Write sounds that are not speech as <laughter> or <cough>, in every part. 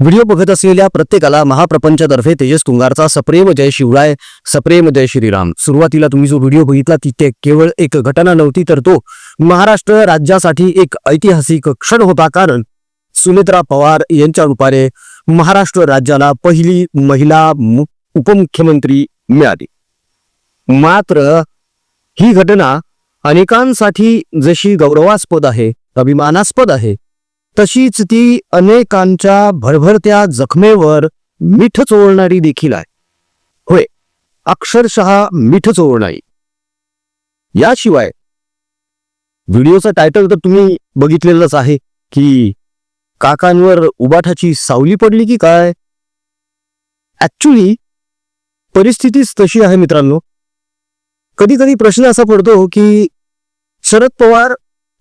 Video बघत असलेल्या प्रत्येकाला महाप्रपंचतर्फे तेजस तुंगारचा सप्रेम जय शिवराय सप्रेम जय श्रीराम. सुरुवातीला तुम्ही जो व्हिडिओ बघितला तिथे केवळ एक घटना नव्हती तर तो महाराष्ट्र राज्यासाठी एक ऐतिहासिक क्षण होता कारण सुमित्रा पवार यांच्या रूपाने महाराष्ट्र राज्याला पहिली महिला मु- उपमुख्यमंत्री मिळाली. मात्र ही घटना अनेकांसाठी जशी गौरवास्पद आहे अभिमानास्पद आहे तशीच ती अनेकांच्या भरभरत्या जखमेवर मिठ चोळणारी देखील आहे. होय अक्षरशः मिठ चोळणारी. याशिवाय व्हिडिओचं टायटल तर तुम्ही बघितलेलंच आहे की काकांवर उबाठाची सावली पडली की काय? ऍक्च्युली परिस्थितीच तशी आहे मित्रांनो. कधी कधी प्रश्न असा पडतो की शरद पवार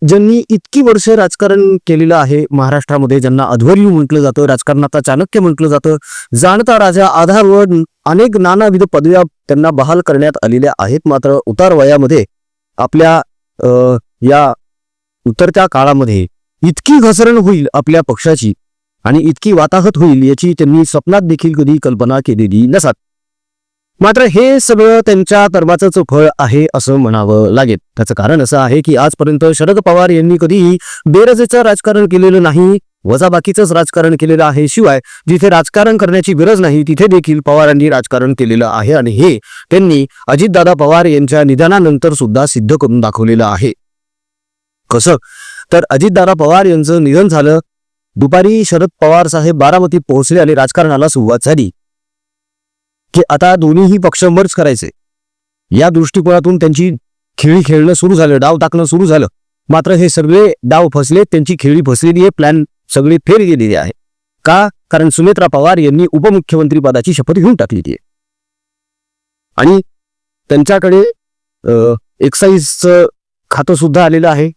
ज्यांनी इतकी वर्ष राजकारण केलेलं आहे महाराष्ट्रामध्ये ज्यांना अध्वर्यू म्हटलं जातं राजकारणाचा चाणक्य म्हटलं जातं जाणता राजा आधारवर अनेक नानाविध पदव्या त्यांना बहाल करण्यात आलेल्या आहेत. मात्र उतार वयामध्ये आपल्या या उतरत्या काळामध्ये इतकी घसरण होईल आपल्या पक्षाची आणि इतकी वाताहत होईल याची त्यांनी स्वप्नात देखील कधी कल्पना केलेली नसात. मात्र हे सगळं त्यांच्या कर्माचंच फळ आहे असं म्हणावं लागेल. त्याचं कारण असं आहे की आजपर्यंत शरद पवार यांनी कधीही बेरजेचं राजकारण केलेलं नाही वजाबाकीचंच राजकारण केलेलं आहे. शिवाय जिथे राजकारण करण्याची गरज नाही तिथे देखील पवारांनी राजकारण केलेलं आहे आणि हे त्यांनी अजितदादा पवार यांच्या निधनानंतर सुद्धा सिद्ध करून दाखवलेलं आहे. कसं? तर अजितदादा पवार यांचं निधन झालं. दुपारी शरद पवार साहेब बारामतीत पोहोचले आणि राजकारणाला सुरुवात झाली. की आता दोन्हीही पक्ष मर्ज करायचे. या दृष्टिकोनातून त्यांची खेळी खेळणं सुरू झालं डाव टाकणं सुरू झालं. मात्र हे सगळे डाव फसले त्यांची खेळी फसलेली आहे प्लॅन सगळी फेर गेलेली आहे. का? कारण सुमित्रा पवार यांनी उपमुख्यमंत्री पदाची शपथ घेऊन टाकलेली आहे. आणि त्यांच्याकडे एक्साईजचं खातं सुद्धा आलेलं आहे.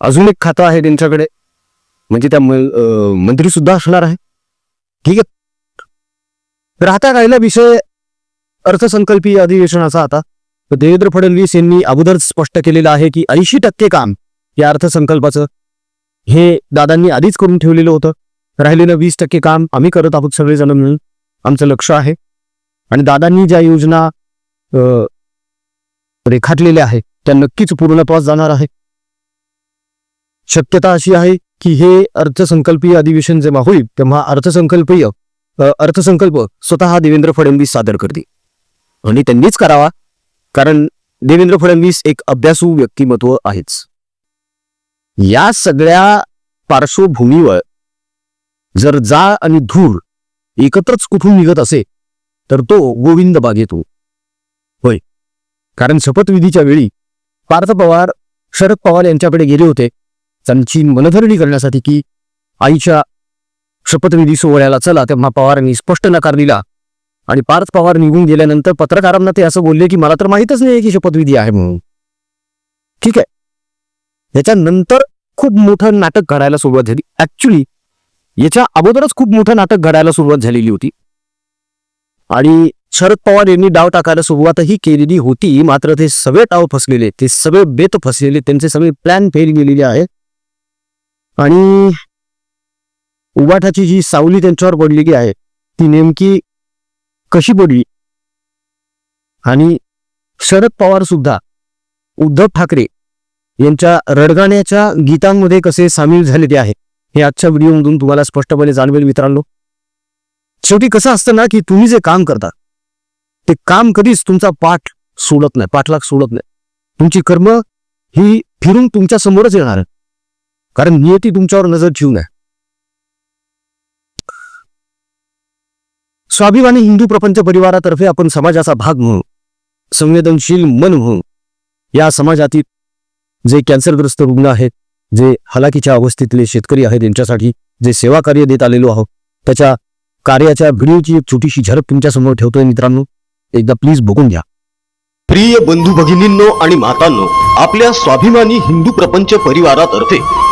अजून एक खातं आहे त्यांच्याकडे. म्हणजे त्या मंत्री सुद्धा असणार आहे. ठीक आहे? राहता राहिला विषय अर्थसंकल्पीय अधिवेशनाचा आता. देवेंद्र फडणवीस यांनी अगोदर स्पष्ट केलेलं आहे की ऐंशी टक्के काम या अर्थसंकल्पाचं हे दादांनी आधीच करून ठेवलेलं होतं. राहिलेलं वीस टक्के काम आम्ही करत आहोत सगळेजण मिळून. आमचं लक्ष आहे. आणि दादांनी ज्या योजना रेखाटलेल्या आहेत त्या नक्कीच पूर्णत्वास जाणार आहे. शक्यता अशी आहे की हे अर्थसंकल्पीय अधिवेशन जेव्हा होईल तेव्हा अर्थसंकल्पीय अर्थसंकल्प स्वतः देवेंद्र फडणवीस सादर करतील. आणि त्यांनीच करावा कारण देवेंद्र फडणवीस एक अभ्यासू व्यक्तिमत्व आहेच. या सगळ्या पार्श्वभूमीवर जर जा आणि धूर एकत्रच कुठून निघत असे तर तो गोविंद बागेतो होय. कारण शपथविधीच्या वेळी पार्थ पवार शरद पवार यांच्याकडे गेले होते. त्यांची मनधरणी करण्यासाठी की आईच्या शपथविधी सोहळ्याला चला तेव्हा पवारांनी स्पष्ट नकार दिला. आणि पार्थ पवार निघून गेल्यानंतर पत्रकारांना ते असं बोलले की मला तर माहीतच नाही की शपथविधी आहे म्हणून. ठीक आहे. याच्यानंतर खूप मोठं नाटक घडायला सुरुवात झाली. ऍक्च्युली याच्या अगोदरच खूप मोठं नाटक घडायला सुरुवात झालेली होती. आणि शरद पवार यांनी डाव टाकायला सुरुवातही केलेली होती. मात्र ते सगळे डाव फसलेले ते सगळे बेत फसलेले त्यांचे सगळे प्लॅन फेल गेलेले आहेत. आणि उबाठाची जी सावली त्यांच्यावर पडलेली आहे ती नेमकी कशी पडली? आणि शरद पवार सुद्धा उद्धव ठाकरे यांच्या रडगाण्याच्या गीतांमध्ये कसे सामील झालेले आहे हे आजच्या व्हिडिओमधून तुम्हाला स्पष्टपणे जाणवेल मित्रांनो. शेवटी कसं असतं ना की तुम्ही जे काम करता ते काम कधीच तुमचा पाठ सोडत नाही पाठलाग सोडत नाही. तुमची कर्म ही फिरून तुमच्या समोरच येणार कारण नियती तुमच्यावर नजर ठेवून आहे स्वाभिमानी हिंदू प्रपंच परिवारातर्फे आपण समाजाचा भाग म्हणून संवेदनशील मन म्हणून या समाजातील जे कॅन्सरग्रस्त रुग्ण आहेत जे हलाकीच्या अवस्थेतले शेतकरी आहेत यांच्यासाठी जे सेवा कार्य देत आलेलो आहोत त्याच्या कार्याच्या व्हिडिओची एक छोटीशी झलक तुमच्यासमोर ठेवतोय मित्रांनो. एकदा प्लीज बघून घ्या. प्रिय बंधू भगिनींनो आणि मातांनो आपल्या स्वाभिमानी हिंदू प्रपंच परिवारातर्फे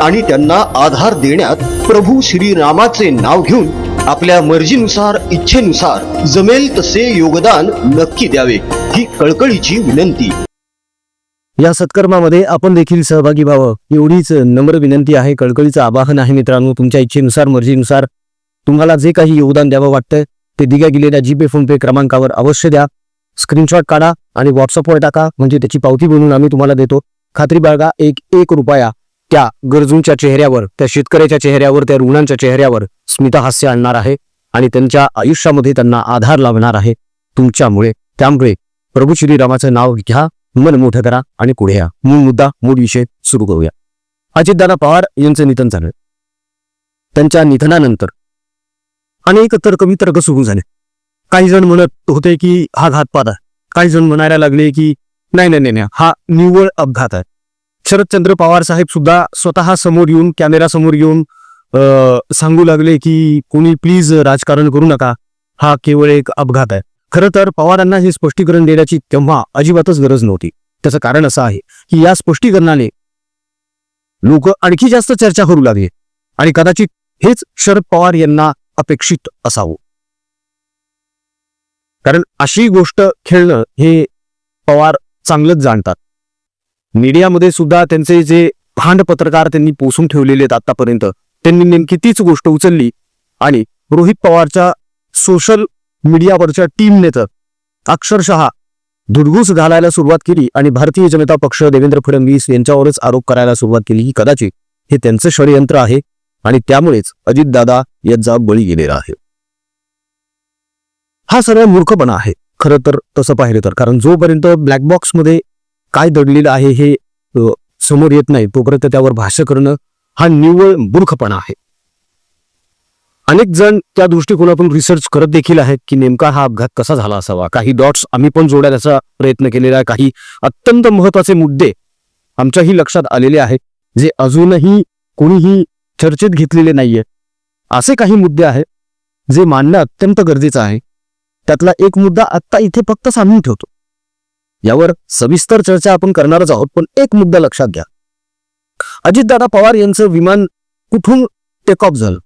आणि त्यांना आधार देण्यात प्रभू श्रीरामाचे नाव घेऊन आपल्या मर्जीनुसार इच्छेनुसार जमेल तसे योगदान नक्की द्यावे ही कळकळीची विनंती. या सत्कर्मामध्ये आपण देखील सहभागी व्हावं एवढीच नम्र विनंती आहे. कळकळीचं आवाहन आहे मित्रांनो तुमच्या इच्छेनुसार मर्जीनुसार तुम्हाला जे काही योगदान द्यावं वाटतं ते दिल्या गेलेल्या जीपे फोनपे क्रमांकावर अवश्य द्या. स्क्रीनशॉट काढा आणि व्हॉट्सअपवर टाका म्हणजे त्याची पावती बनवून आम्ही तुम्हाला देतो. खात्री बाळगा एक एक रुपया त्या गरजूंच्या चेहऱ्यावर त्या शेतकऱ्याच्या चेहऱ्यावर त्या रुग्णांच्या चेहऱ्यावर स्मितहास्य आणणार आहे आणि त्यांच्या आयुष्यामध्ये त्यांना आधार लाभणार आहे. तुमच्यामुळे त्यामुळे प्रभू श्रीरामाचं नाव घ्या मन मोठं करा आणि पुढे या. मूळ मुद्दा मूळ विषय सुरू करूया. अजितदादा पवार यांचं निधन झालं. त्यांच्या निधनानंतर अनेक तर्कवितर्क सुरू झाले. काही जण म्हणत होते की हा घातपात आहे. काही जण म्हणायला लागले की नाही नाही नाही नाही, हा निव्वळ अपघात आहे. शरदचंद्र पवार साहेब सुद्धा स्वतः समोर येऊन कॅमेरा समोर येऊन सांगू लागले की कोणी प्लीज राजकारण करू नका. हा केवळ एक अपघात आहे. खरं तर पवारांना हे स्पष्टीकरण देण्याची तेव्हा अजिबातच गरज नव्हती. त्याचं कारण असं आहे की या स्पष्टीकरणाने लोक आणखी जास्त चर्चा करू लागले आणि कदाचित हेच शरद पवार यांना अपेक्षित असावं. कारण अशी गोष्ट खेळणं हे पवार चांगलंच जाणतात. मीडियामध्ये सुद्धा त्यांचे जे भांड पत्रकार त्यांनी पोसून ठेवलेले आहेत आतापर्यंत त्यांनी नेमकी तीच गोष्ट उचलली आणि रोहित पवारच्या सोशल मीडियावरच्या टीमने तर अक्षरशः धुडगूस घालायला सुरुवात केली आणि भारतीय जनता पक्ष देवेंद्र फडणवीस यांच्यावरच आरोप करायला सुरुवात केली ही कदाचित हे त्यांचं षडयंत्र आहे आणि त्यामुळेच अजितदादा यांचा बळी गेलेला आहे. हा सगळा मूर्खपणा आहे. खरं तर तसं पाहिलं तर कारण जोपर्यंत ब्लॅक बॉक्समध्ये काय दडलेलं आहे हे समोर येत नाही. तोपर्यंत त्यावर भाष्य करणं हा निव्वळ मूर्खपणा आहे. अनेक जण त्या दृष्टिकोनातून रिसर्च करत देखील आहेत की नेमका हा अपघात कसा झाला असावा. काही डॉट्स आम्ही पण जोडायचा प्रयत्न केलेला आहे. काही अत्यंत महत्त्वाचे मुद्दे आमच्याही लक्षात आलेले आहेत जे अजूनही कोणीही चर्चेत घेतलेले नाहीये. असे काही मुद्दे आहेत जे मानणं अत्यंत गरजेचं आहे. त्यातला एक मुद्दा आत्ता इथे फक्त सांगून ठेवतो. यावर सविस्तर चर्चा आपण करणारच आहोत पण एक मुद्दा लक्षात घ्या. अजितदादा पवार यांचं विमान कुठून टेक ऑफ झालं?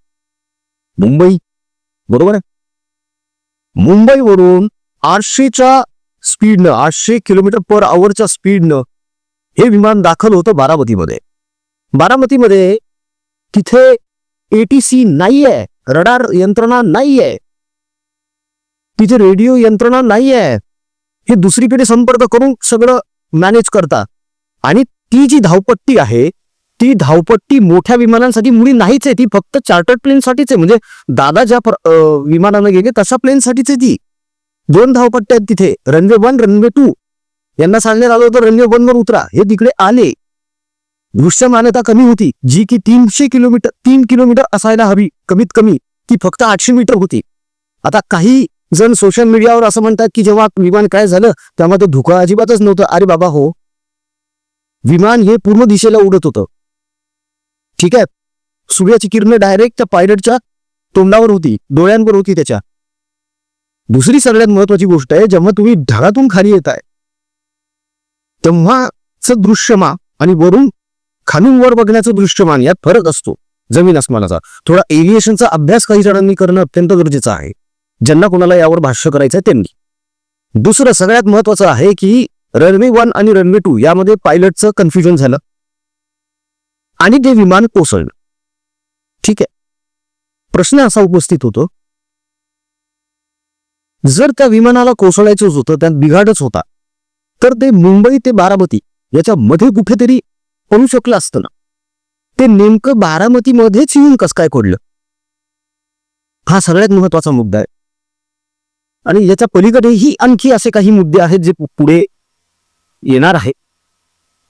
मुंबई बरोबर आहे? मुंबईवरून आठशेच्या स्पीडनं आठशे किलोमीटर पर आवरच्या स्पीडनं हे विमान दाखल होतं बारामतीमध्ये. बारामतीमध्ये तिथे एटीसी नाहीये रडार यंत्रणा नाहीये. तिथे रेडिओ यंत्रणा नाहीये. हे दुसरीकडे संपर्क करून सगळं मॅनेज करतात आणि ती जी धावपट्टी आहे ती धावपट्टी मोठ्या विमानांसाठी मुळी नाहीच आहे ती फक्त चार्टर्ड प्लेनसाठीच आहे. म्हणजे दादा ज्या प्र- विमानानं गेले तशा प्लेनसाठीच आहे ती. दोन धावपट्ट्या आहेत तिथे. रनवे वन रनवे टू यांना सांगण्यात आलं होतं रनवे वन वर उतरा. हे तिकडे आले. दृश्यमानता कमी होती. जी की तीनशे किलोमीटर तीन किलोमीटर असायला हवी कमीत कमी. ती फक्त आठशे मीटर होती. आता काही जण सोशल मीडियावर असं म्हणतात की जेव्हा विमान काय झालं तेव्हा तो धुकं अजिबातच नव्हतं. अरे बाबा हो. विमान हे पूर्ण दिशेला उडत होतं. ठीक आहे? सूर्याची किरण डायरेक्ट त्या पायलटच्या तोंडावर होती डोळ्यांवर होती त्याच्या. दुसरी सगळ्यात महत्वाची गोष्ट आहे जेव्हा तुम्ही ढगातून खाली येताय तेव्हाच दृश्यमान आणि वरून खालून वर बघण्याचं दृश्यमान यात फरक असतो जमीन अस्मानाचा थोडा एव्हिएशनचा अभ्यास काही जणांनी करणं अत्यंत गरजेचं आहे. ज्यांना कोणाला यावर भाष्य करायचं आहे त्यांनी. दुसरं सगळ्यात महत्वाचं आहे की रनवे वन आणि रनवे टू यामध्ये पायलटचं कन्फ्युजन झालं. आणि ते विमान कोसळलं. ठीक आहे. प्रश्न असा उपस्थित होतो जर त्या विमानाला कोसळायचंच होतं त्यात बिघाडच होता तर ते मुंबई ते बारामती याच्या मध्ये कुठेतरी पडू शकलं असतं ना. ते नेमकं बारामतीमध्येच येऊन कसं काय कोडलं हा सगळ्यात महत्त्वाचा मुद्दा आहे. आणि याच्या पलीकडेही आणखी असे काही मुद्दे आहेत जे पुढे येणार आहे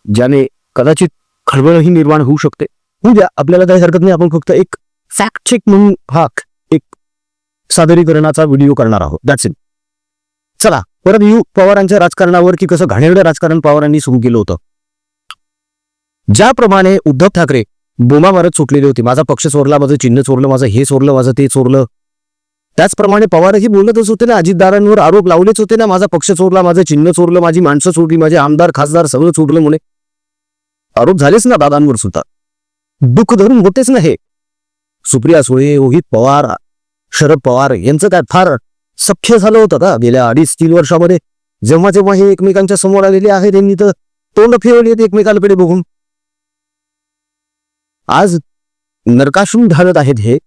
ज्याने कदाचित खळबळही निर्माण होऊ शकते. उद्या आपल्याला काही हरकत नाही आपण फक्त एक फॅक्ट चेक म्हणून हा एक सादरीकरणाचा व्हिडिओ करणार आहोत. दॅट्स इट चला परत येऊ पवारांच्या राजकारणावर की कसं घाणेरडं राजकारण पवारांनी सुरू केलं होतं. ज्याप्रमाणे उद्धव ठाकरे बोमा मारत सुटलेले होते माझा पक्ष चोरला माझं चिन्ह चोरलं माझं हे चोरलं माझं ते चोरलं त्याचप्रमाणे पवारही बोलतच होते ना अजितदारांवर आरोप लावलेच होते ना माझा पक्ष चोरला माझं चिन्ह चोरलं माझी माणसं चोरली माझे आमदार खासदार सगळं चोरलं म्हणे. आरोप झालेच ना दादांवर सुद्धा. दुःख धरून होतेच ना हे. सुप्रिया सुळे रोहित पवार शरद पवार यांचं काय फार सख्य झालं होतं का गेल्या अडीच तीन वर्षामध्ये? जेव्हा जेव्हा हे एकमेकांच्या समोर आलेले आहेत त्यांनी तर तोंड फिरवली आहेत एकमेकांकडे बघून. आज नरकाशून ढालत आहेत हे.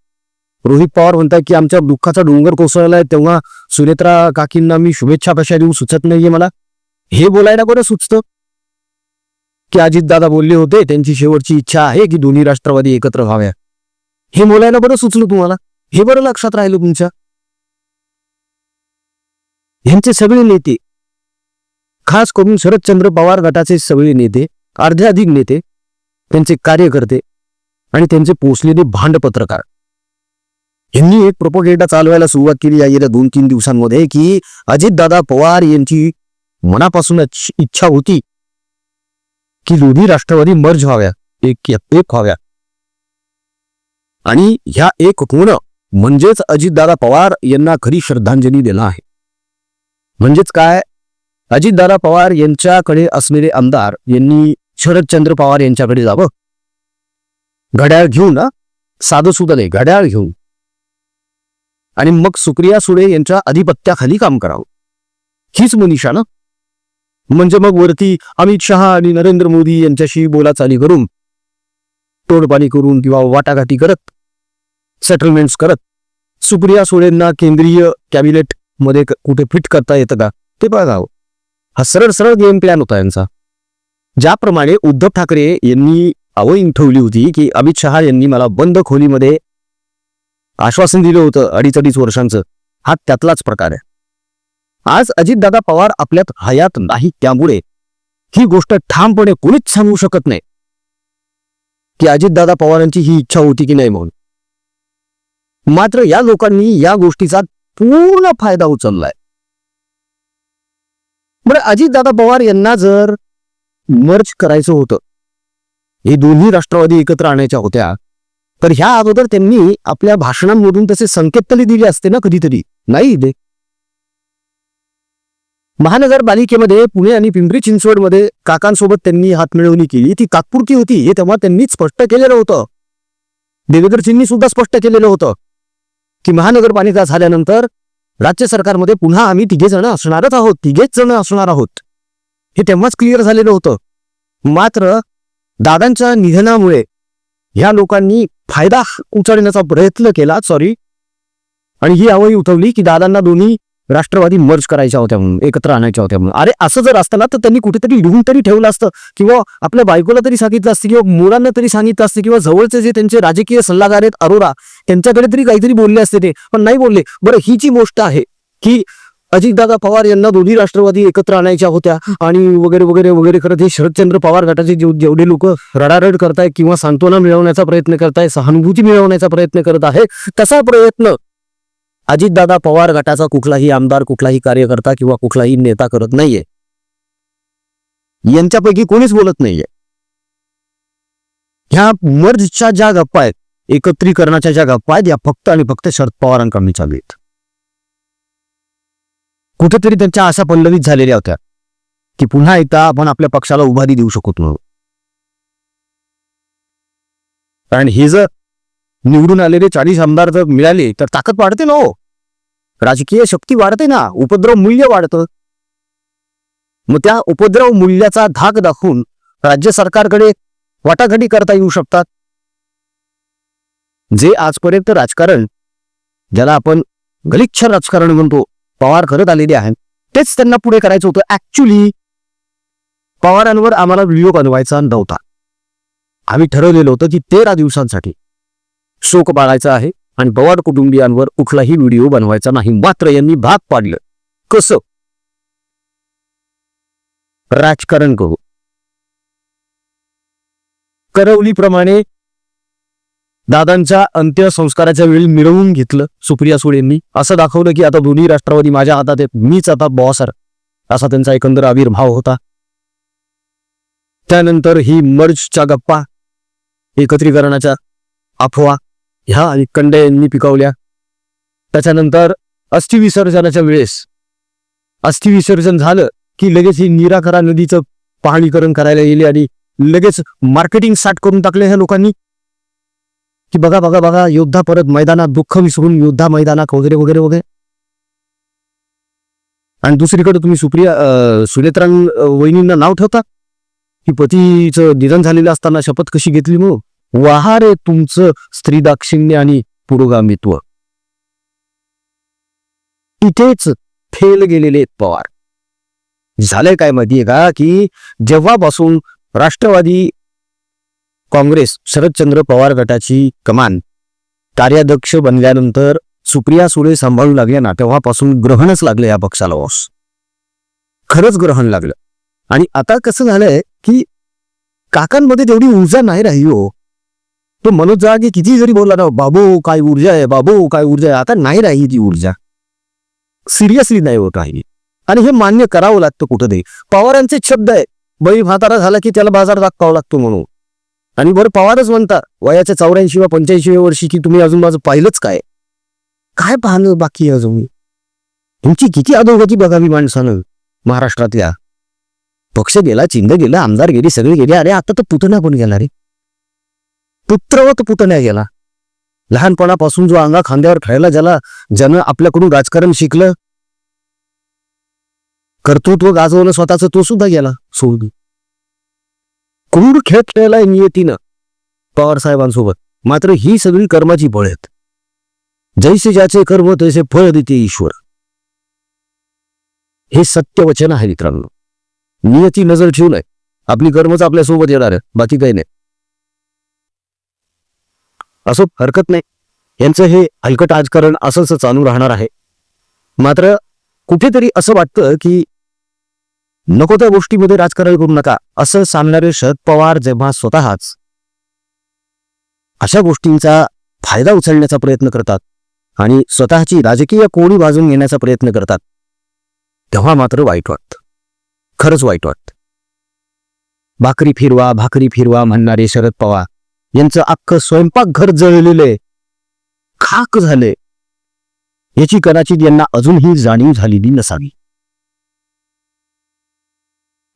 रोहित पवार म्हणतात की आमच्या दुःखाचा डोंगर कोसळलाय तेव्हा सुनेत्रा काकींना मी शुभेच्छा कशा देऊ? सुचत नाहीये मला. हे बोलायला बरं सुचतं? की अजितदादा बोलले होते त्यांची शेवटची इच्छा आहे की दोन्ही राष्ट्रवादी एकत्र व्हाव्या. हे बोलायला बरं सुचलं तुम्हाला? हे बरं लक्षात राहिलं तुमच्या? यांचे सगळे नेते खास करून शरदचंद्र पवार गटाचे सगळे नेते अर्ध्याधिक अधिक नेते त्यांचे कार्यकर्ते आणि त्यांचे पोचलेले भांड पत्रकार यांनी एक प्रोपोगेंडा चालवायला सुरुवात केली आहे गेल्या दोन तीन दिवसांमध्ये की अजितदादा पवार यांची मनापासूनच इच्छा होती की दोन्ही राष्ट्रवादी मर्ज व्हाव्या एक एक व्हाव्या. आणि ह्या एक होणं म्हणजेच अजितदादा पवार यांना खरी श्रद्धांजली देणं आहे. म्हणजेच काय? अजितदादा पवार यांच्याकडे असलेले आमदार यांनी शरदचंद्र पवार यांच्याकडे जावं. घड्याळ घेऊन ना साधं सुद्धा नाही घड्याळ घेऊन. आणि मग सुप्रिया सुळे यांच्या अधिपत्याखाली काम करावं. हीच मनीषा ना म्हणजे मग वरती अमित शहा आणि नरेंद्र मोदी यांच्याशी बोलाचाली करून तोडपाणी करून किंवा वाटाघाटी करत सेटलमेंट्स करत सुप्रिया सुळेंना केंद्रीय कॅबिनेटमध्ये कुठे फिट करता येतं का ते बघावं. हा सरळ सरळ गेम प्लॅन होता यांचा. ज्याप्रमाणे उद्धव ठाकरे यांनी आवईन ठेवली होती की अमित शहा यांनी मला बंद खोलीमध्ये आश्वासन दिलं होतं अडीच अडीच वर्षांचं. हा त्यातलाच प्रकार आहे. आज अजितदादा पवार आपल्यात हयात नाही त्यामुळे ही गोष्ट ठामपणे कोणीच सांगू शकत नाही. की अजितदादा पवारांची ही इच्छा होती की नाही म्हणून. मात्र या लोकांनी या गोष्टीचा पूर्ण फायदा उचललाय. बरं अजितदादा पवार यांना जर मर्ज करायचं होतं हे दोन्ही राष्ट्रवादी एकत्र आणायच्या होत्या तर ह्या अगोदर त्यांनी आपल्या भाषणांमधून तसे संकेत तरी दिले असते ना कधीतरी? नाही दे महानगरपालिकेमध्ये पुणे आणि पिंपरी चिंचवडमध्ये काकांसोबत त्यांनी हातमिळवणी केली. ती तात्पुरती होती हे तेव्हा त्यांनी स्पष्ट केलेलं होतं. देवेंद्रजींनी सुद्धा स्पष्ट केलेलं होतं की महानगरपालिका झाल्यानंतर राज्य सरकारमध्ये पुन्हा आम्ही तिघे जण असणारच आहोत तिघेच जण असणार आहोत. हे तेव्हाच क्लिअर झालेलं होतं. मात्र दादांच्या निधनामुळे ह्या लोकांनी फायदा उचलण्याचा प्रयत्न केला सॉरी आणि ही आवई उठवली की दादांना दोन्ही राष्ट्रवादी मर्ज करायच्या होत्या म्हणून एकत्र आणायच्या होत्या म्हणून. अरे असं जर असतं ना तर त्यांनी कुठेतरी लिहून तरी ठेवलं असतं. किंवा आपल्या बायकोला तरी सांगितलं असतं किंवा मुलांना तरी सांगितलं असतं किंवा जवळचे जे त्यांचे राजकीय सल्लागार आहेत अरोरा त्यांच्याकडे तरी काहीतरी बोलले असते ते. पण नाही बोलले. बरं ही जी गोष्ट आहे की अजितदादा पवार यांना दोन्ही राष्ट्रवादी एकत्र आणायच्या होत्या. आणि वगैरे वगैरे वगैरे करत हे शरदचंद्र पवार गटाचे जेवढे लोक रडारड करताय किंवा सांत्वना मिळवण्याचा प्रयत्न करताय सहानुभूती मिळवण्याचा प्रयत्न करत आहे तसा प्रयत्न अजितदादा पवार गटाचा कुठलाही आमदार कुठलाही कार्यकर्ता किंवा कुठलाही नेता करत नाहीये. यांच्यापैकी कोणीच बोलत नाहीये. ह्या मर्जच्या ज्या गप्पा आहेत एकत्रीकरणाच्या ज्या गप्पा आहेत या फक्त आणि फक्त शरद पवारांकडून चालू आहेत. कुठेतरी त्यांच्या आशा पल्लवित झालेल्या होत्या की पुन्हा एकदा आपण आपल्या पक्षाला उभारी देऊ शकत म्हणून. कारण हे जर निवडून आलेले चाळीस आमदार जर मिळाले तर ताकद वाढते ना हो. राजकीय शक्ती वाढते ना उपद्रव मूल्य वाढतं. मग त्या उपद्रव मूल्याचा धाक दाखवून राज्य सरकारकडे वाटाघाटी करता येऊ शकतात. जे आजपर्यंत राजकारण ज्याला आपण गलिच्छ राजकारण म्हणतो पवार करत आलेले आहेत. तेच त्यांना पुढे करायचं होतं. ऍक्च्युली पवारांवर आम्हाला व्हिडिओ बनवायचा नव्हता. आम्ही ठरवलेलं होतं की तेरा दिवसांसाठी शोक बाळायचा आहे आणि पवार कुटुंबियांवर कुठलाही व्हिडिओ बनवायचा नाही. मात्र यांनी भाग पाडलं. कसं? राजकारण करू. करवलीप्रमाणे दादांच्या अंत्यसंस्काराच्या वेळी मिळवून घेतलं सुप्रिया सुळेंनी असं दाखवलं की आता दोन्ही राष्ट्रवादी माझ्या हातात आहेत. मीच आता बॉस आहे. असा त्यांचा एकंदर आविर्भाव होता. त्यानंतर ही मर्जच्या गप्पा एकत्रीकरणाच्या अफवा ह्या आणि कंडे यांनी पिकवल्या. त्याच्यानंतर अस्थिविसर्जनाच्या वेळेस अस्थिविसर्जन झालं की लगेच ही निराकरा नदीचं पाहणीकरण करायला गेले आणि लगेच मार्केटिंग स्टार्ट करून टाकले ह्या लोकांनी. की बघा बघा बघा योद्धा परत मैदानात दुःख विसरून योद्धा मैदानात वगैरे वगैरे वगैरे. आणि दुसरीकडे तुम्ही सुप्रिया अं, सुनेत्रां वहिनींना नाव ठेवता? की पतीचं निधन झालेलं असताना शपथ कशी घेतली मग? वाहा रे तुमचं स्त्री दाक्षिण्य आणि पुरोगामित्व. इथेच फेल गेलेले पवार. झालंय काय माहितीये का? की जेव्हापासून राष्ट्रवादी काँग्रेस शरदचंद्र पवार गटाची कमान. कार्याध्यक्ष बनल्यानंतर सुप्रिया सुळे सांभाळू लागल्या ना तेव्हापासून ग्रहणच लागलं या पक्षाला बॉस खरंच ग्रहण लागलं. आणि आता कसं झालंय की काकांमध्ये तेवढी ऊर्जा नाही राही हो. तो मनोज जागे किती जरी बोलला ना बाबू काय ऊर्जा आहे? बाबू काय ऊर्जा आहे? आता नाही राही ती ऊर्जा. सिरियसली नाही होत राहिली आणि हे मान्य करावं लागतं कुठं ते पवारांचे शब्द आहे बळी म्हातारा झाला की त्याला बाजार दाखवावा लागतो म्हणून. आणि बरं पवारच म्हणता वयाच्या चौऱ्याऐंशी वा पंच्याऐंशी वर्षी की तुम्ही अजून माझं पाहिलंच काय? काय पाहणं बाकी अजून? तुमची किती अधोगती बघावी माणसानं महाराष्ट्रातल्या? पक्ष गेला चिंद गेला आमदार गेली सगळे गेले अरे आता तर पुतण्या पण गेला रे पुत्रवत पुतण्या गेला. लहानपणापासून जो अंगा खांद्यावर खेळला ज्याला ज्यानं आपल्याकडून राजकारण शिकलं कर्तृत्व गाजवलं स्वतःच तो सुद्धा गेला सोडून. क्रूर खेळ खेळलाय नियतीनं पवार साहेबांसोबत. मात्र ही सगळी कर्माची फळ आहेत. जैसे ज्याचे कर्म तैसे फळ देते ईश्वर. हे सत्य वचन आहे मित्रांनो. नियती नजर ठेवू नये. आपली कर्मच आपल्यासोबत येणार आहे बाकी काही नाही. असो हरकत नाही. यांचं हे हलकट राजकारण असंच चालू राहणार आहे. मात्र कुठेतरी असं वाटतं की नको त्या गोष्टीमध्ये राजकारण करू नका असं सांगणारे शरद पवार जेव्हा स्वतःच अशा गोष्टींचा फायदा उचलण्याचा प्रयत्न करतात आणि स्वतःची राजकीय कोणी बाजून घेण्याचा प्रयत्न करतात तेव्हा मात्र वाईट वाटतं. खरंच वाईट वाटतं. भाकरी फिरवा भाकरी फिरवा म्हणणारे शरद पवार यांचं अख्खं स्वयंपाकघर जळलेले खाक झाले याची कदाचित यांना अजूनही जाणीव झालेली नसावी.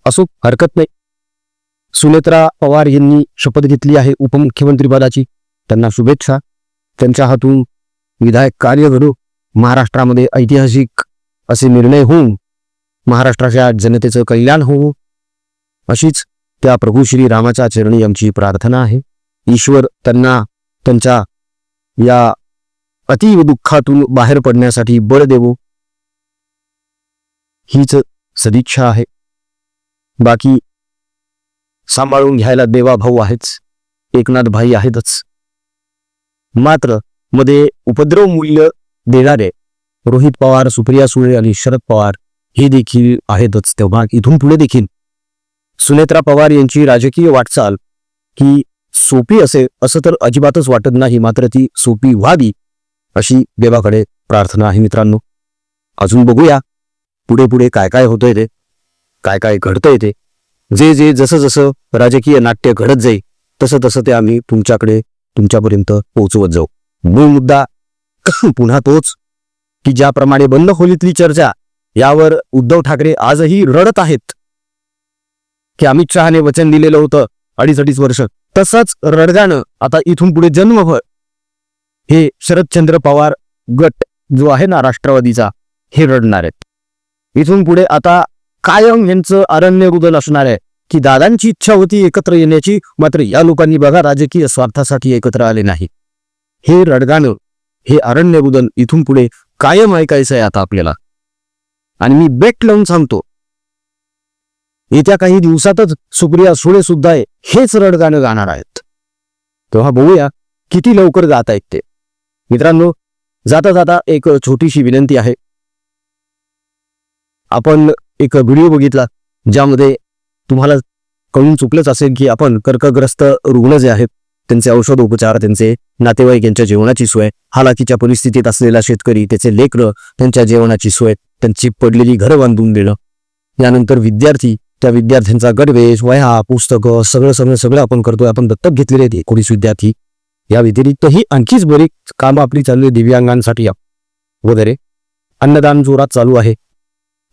असो हरकत नाही. सुनेत्रा पवार यांनी शपथ घेतली आहे उपमुख्यमंत्रीपदाची त्यांना शुभेच्छा. त्यांच्या हातून विधायक कार्य घडो महाराष्ट्रामध्ये ऐतिहासिक असे निर्णय होऊन महाराष्ट्राच्या जनतेचं कल्याण होवो. अशीच त्या प्रभू श्री रामाच्या चरणी आमची प्रार्थना आहे. ईश्वर त्यांना त्यांच्या या अतीव दुःखातून बाहेर पडण्यासाठी बळ देवो. हीच सदिच्छा आहे. बाकी सांभाळून घ्यायला देवा भाऊ आहेच एकनाथ भाई आहेतच. मात्रमध्ये उपद्रव मूल्य देणारे रोहित पवार सुप्रिया सुळे आणि शरद पवार हे देखील आहेतच. तेव्हा इथून पुढे देखील सुनेत्रा पवार यांची राजकीय वाटचाल ही सोपी असे असं तर अजिबातच वाटत नाही मात्र ती सोपी व्हावी अशी देवाकडे प्रार्थना आहे मित्रांनो. अजून बघूया पुढे पुढे काय काय होतंय ते. काय काय घडतंय ते. जे जे जसं जसं राजकीय नाट्य घडत जाईल तसं तसं ते आम्ही तुमच्याकडे तुमच्यापर्यंत पोहोचवत जाऊ. मूळ मुद्दा <clears throat> पुन्हा तोच की ज्याप्रमाणे बंद खोलीतली चर्चा यावर उद्धव ठाकरे आजही रडत आहेत. की अमित शहाने वचन दिलेलं होतं अडीच अडीच वर्ष तसंच रडगाणं आता इथून पुढे जन्मभर. हे शरदचंद्र पवार गट जो आहे ना राष्ट्रवादीचा हे रडणार आहेत. इथून पुढे आता कायम यांचं अरण्य रुदल असणार आहे. की दादांची इच्छा होती एकत्र येण्याची मात्र या लोकांनी बघा राजकीय स्वार्थासाठी एकत्र आले नाही. हे रडगाणं हे अरण्य रुदल इथून पुढे कायम ऐकायचं आहे आता आपल्याला. आणि मी बेट लावून सांगतो येत्या काही दिवसातच सुप्रिया सुळे सुद्धा आहे हेच रडगाणं गाणार आहेत. तेव्हा बघूया किती लवकर गात आहेत ते. मित्रांनो जाता जाता एक छोटीशी विनंती आहे. आपण एक व्हिडिओ बघितला ज्यामध्ये तुम्हाला कळून चुकलंच असेल की आपण कर्कग्रस्त रुग्ण जे आहेत त्यांचे औषधोपचार त्यांचे नातेवाईक यांच्या जेवणाची सोय हालाकीच्या परिस्थितीत असलेला शेतकरी त्याचे लेकरं त्यांच्या जेवणाची सोय त्यांची पडलेली घरं बांधून देणं. यानंतर विद्यार्थी त्या विद्यार्थ्यांचा गडवेश वह्या पुस्तकं सगळं सगळं सगळं आपण करतोय आपण दत्तक घेतलेले आहेत एकोणीस विद्यार्थी. या व्यतिरिक्तही आणखीच बरीच कामं आपली चालू आहे दिव्यांगांसाठी वगैरे. अन्नदान जोरात चालू आहे.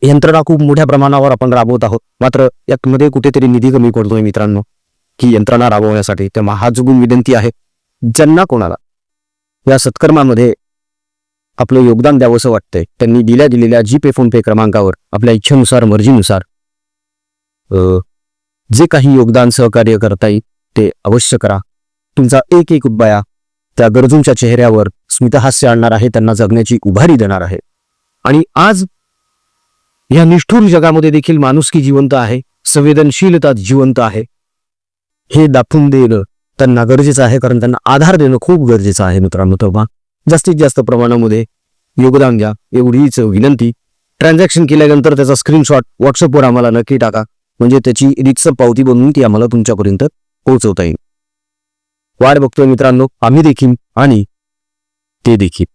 यंत्रणा खूप मोठ्या प्रमाणावर आपण राबवत आहोत. मात्र यामध्ये कुठेतरी निधी कमी पडतोय मित्रांनो. की यंत्रणा राबवण्यासाठी तेव्हा हा जुगून विनंती आहे ज्यांना कोणाला. या सत्कर्मामध्ये आपलं योगदान द्यावंसं वाटतंय. त्यांनी दिल्या दिलेल्या जी पे फोन पे क्रमांकावर आपल्या इच्छेनुसार मर्जीनुसार जे काही योगदान सहकार्य करता येईल ते अवश्य करा. तुमचा एक एक उपाया त्या गरजूंच्या चेहऱ्यावर स्मितहास्य आणणार आहे त्यांना जगण्याची उभारी देणार आहे. आणि आज या निष्ठुर जगामध्ये देखील माणुसकी जिवंत आहे संवेदनशीलता जिवंत आहे. हे दाखवून देणं त्यांना गरजेचं आहे कारण त्यांना आधार देणं खूप गरजेचं आहे मित्रांनो. तेव्हा जास्तीत जास्त प्रमाणामध्ये योगदान द्या. एवढीच विनंती. ट्रान्झॅक्शन केल्यानंतर त्याचा स्क्रीनशॉट व्हॉट्सअपवर आम्हाला नक्की टाका. म्हणजे त्याची रिक्स पावती बनवून ती आम्हाला तुमच्यापर्यंत पोहोचवता येईल. वाट बघतोय मित्रांनो आम्ही देखील आणि ते देखील.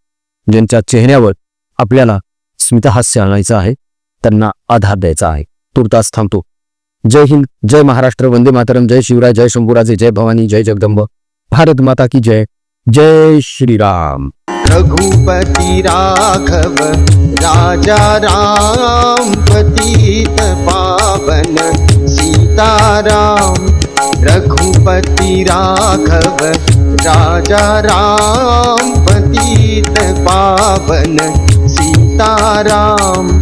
ज्यांच्या चेहऱ्यावर आपल्याला स्मितहास्य आणायचं आहे त्यांना आधार द्यायचा आहे. तुर्तास थांबतो. जय हिंद जय महाराष्ट्र वंदे मातरम जय शिवराय जय शंभूराजे जय भवानी जय जगदंब. भारत माता की जय. जय श्रीराम. रघुपती राघव राजा राम पतित पावन सीताराम. रघुपति राघव राजा राम पतित पावन सीताराम.